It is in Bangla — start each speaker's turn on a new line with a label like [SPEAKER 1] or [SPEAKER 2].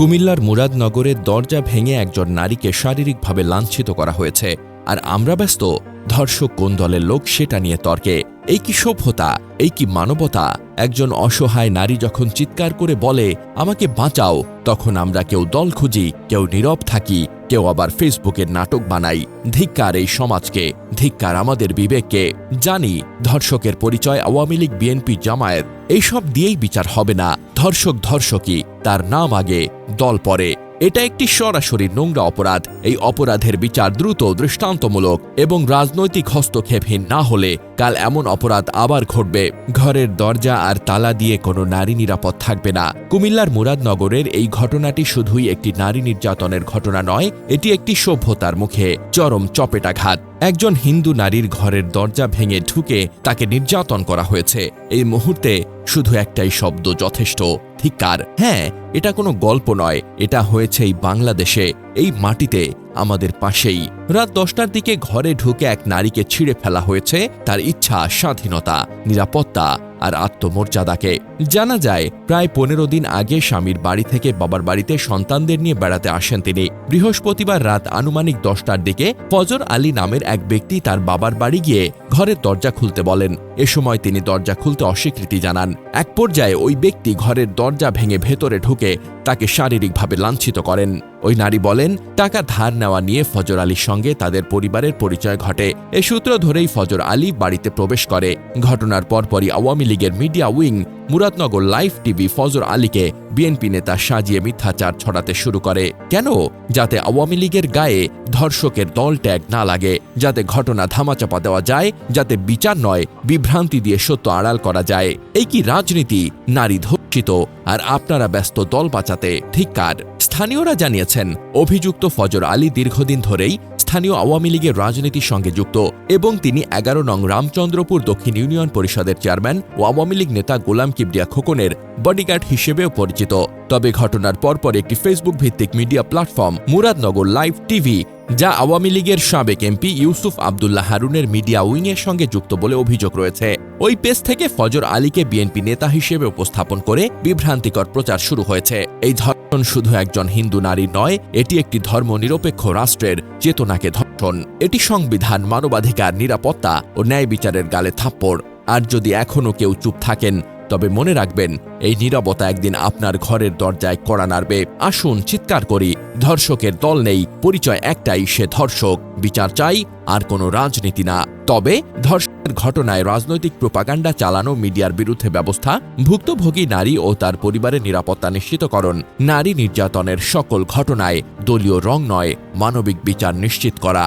[SPEAKER 1] কুমিল্লার মুরাদনগরের দরজা ভেঙে একজন নারীকে শারীরিকভাবে লাঞ্ছিত করা হয়েছে। আর আমরা ব্যস্ত, ধর্ষক কোন দলের লোক সেটা নিয়ে তর্কে। এই কি সভ্যতা, এই কি মানবতা? একজন অসহায় নারী যখন চিৎকার করে বলে, আমাকে বাঁচাও, তখন আমরা কেউ দল খুঁজি, কেউ নীরব থাকি, কেউ আবার ফেসবুকের নাটক বানাই। ধিক্কার এই সমাজকে, ধিক্কার আমাদের বিবেককে। জানি, ধর্ষকের পরিচয় আওয়ামী লীগ, বিএনপি, জামায়াত, এইসব দিয়েই বিচার হবে না। ধর্ষক ধর্ষকই তার নাম আগে দল পরে। এটা একটি সরাসরি নোংরা অপরাধ। এই অপরাধের বিচার দ্রুত দৃষ্টান্তমূলক এবং রাজনৈতিক হস্তক্ষেপহীন না হলে কাল এমন অপরাধ আবার ঘটবে। ঘরের দরজা আর তালা দিয়ে কোনো নারী নিরাপদ থাকবে না। কুমিল্লার মুরাদনগরের এই ঘটনাটি শুধুই একটি নারী নির্যাতনের ঘটনা নয়, এটি একটি সভ্যতার মুখে চরম চপেটাঘাত। একজন হিন্দু নারীর ঘরের দরজা ভেঙে ঢুকে তাকে নির্যাতন করা হয়েছে। এই মুহূর্তে শুধু একটাই শব্দ যথেষ্ট, ধিক্কার। হ্যাঁ এটা কোনো গল্প নয়, এটা হয়েছে এই বাংলাদেশে, এই মাটিতে, আমাদের পাশেই। রাত দশটার দিকে ঘরে ঢুকে এক নারীকে ছিঁড়ে ফেলা হয়েছে, তার ইচ্ছা স্বাধীনতা, নিরাপত্তা আর আত্মমর্যাদাকে। জানা যায়, প্রায় পনেরো দিন আগে স্বামীর বাড়ি থেকে বাবার বাড়িতে সন্তানদের নিয়ে বেড়াতে আসেন তিনি। বৃহস্পতিবার রাত আনুমানিক দশটার দিকে ফজর আলী নামের এক ব্যক্তি তার বাবার বাড়ি গিয়ে ঘরের দরজা খুলতে বলেন। এ সময় তিনি দরজা খুলতে অস্বীকৃতি জানান। এক পর্যায়ে ওই ব্যক্তি ঘরের দরজা ভেঙে ভেতরে ঢুকে তাকে শারীরিকভাবে লাঞ্ছিত করেন। ওই নারী বলেন, টাকা ধার নেওয়া নিয়ে ফজর আলীর সঙ্গে তাদের পরিবারের পরিচয় ঘটে। এ সূত্র ধরেই ফজর আলী বাড়িতে প্রবেশ করে। ঘটনার পরপরই আওয়ামী লীগের media wing, Muradnagar live TV Fazar আলীকে বিএনপি নেতা সাজিয়ে মিথ্যাচার ছড়াতে শুরু করে। কেন? যাতে আওয়ামী লীগের গায়ে ধর্ষকের দল ট্যাগ না লাগে, যাতে ঘটনা ধামাচাপা দেওয়া যায়, যাতে বিচার নয়, বিভ্রান্তি দিয়ে সত্য আড়াল করা যায়। এই কি রাজনীতি? নারী ধর্ষিত, আর আপনারা ব্যস্ত দল বাঁচাতে ধিক্কার। স্থানীয়রা জানিয়েছেন অভিযুক্ত ফজর আলী দীর্ঘদিন ধরেই স্থানীয় আওয়ামী লীগের রাজনীতির সঙ্গে যুক্ত এবং তিনি এগারো নং রামচন্দ্রপুর দক্ষিণ ইউনিয়ন পরিষদের চেয়ারম্যান ও আওয়ামী লীগ নেতা গোলাম কিবরিয়া খোকনের বডিগার্ড হিসেবেও পরিচিত। তবে ঘটনার পরপর একটি ফেসবুক ভিত্তিক media platform Muradnagar live TV যা আওয়ামী লীগের সাবেক এমপি ইউসুফ আবদুল্লাহ হারুনের মিডিয়া উইংয়ের সঙ্গে যুক্ত বলে অভিযোগ রয়েছে। ওই পেজ থেকে ফজর আলীকে বিএনপি নেতা হিসেবে উপস্থাপন করে বিভ্রান্তিকর প্রচার শুরু হয়েছে। এই ধর্ষণ শুধু একজন হিন্দু নারী নয়, এটি একটি ধর্মনিরপেক্ষ রাষ্ট্রের চেতনাকে ধর্ষণ। এটি সংবিধান, মানবাধিকার, নিরাপত্তা ও ন্যায় বিচারের গালে থাপ্পড়। আর যদি এখনও কেউ চুপ থাকেন তবে মনে রাখবেন, এই নীরবতা একদিন আপনার ঘরের দরজায় কড়া নাড়বে। আসুন চিৎকার করি, ধর্ষকের দল নেই, পরিচয় একটাই, সে ধর্ষক। বিচার চাই, আর কোনো রাজনীতি না। তবে ধর্ষণের ঘটনায় রাজনৈতিক প্রোপাগান্ডা চালানো, মিডিয়ার বিরুদ্ধে ব্যবস্থা, ভুক্তভোগী নারী ও তার পরিবারের নিরাপত্তা নিশ্চিতকরণ, নারী নির্যাতনের সকল ঘটনায় দলীয় রং নয়, মানবিক বিচার নিশ্চিত করা।